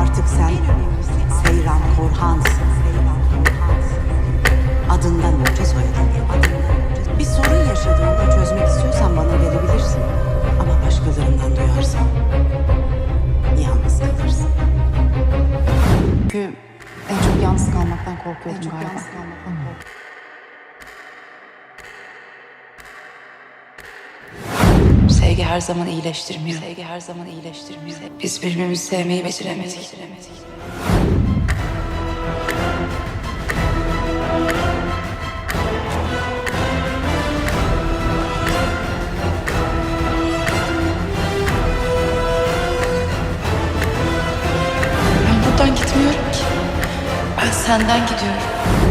Artık sen Seyran Korhan'sın. Adından önce soyadın. Bir sorun yaşadığında çözmek istiyorsan bana gelebilirsin. Ama başkalarından duyarsan yalnız kalırsın. Çünkü en çok yalnız kalmaktan korkuyordum en çok galiba. Yalnız kalmaktan korkuyordum. Her zaman iyileştirmiyor. Sevgi her zaman iyileştirmiyor. Biz birbirimizi sevmeyi beceremedik. Ben buradan gitmiyorum ki. Ben senden gidiyorum.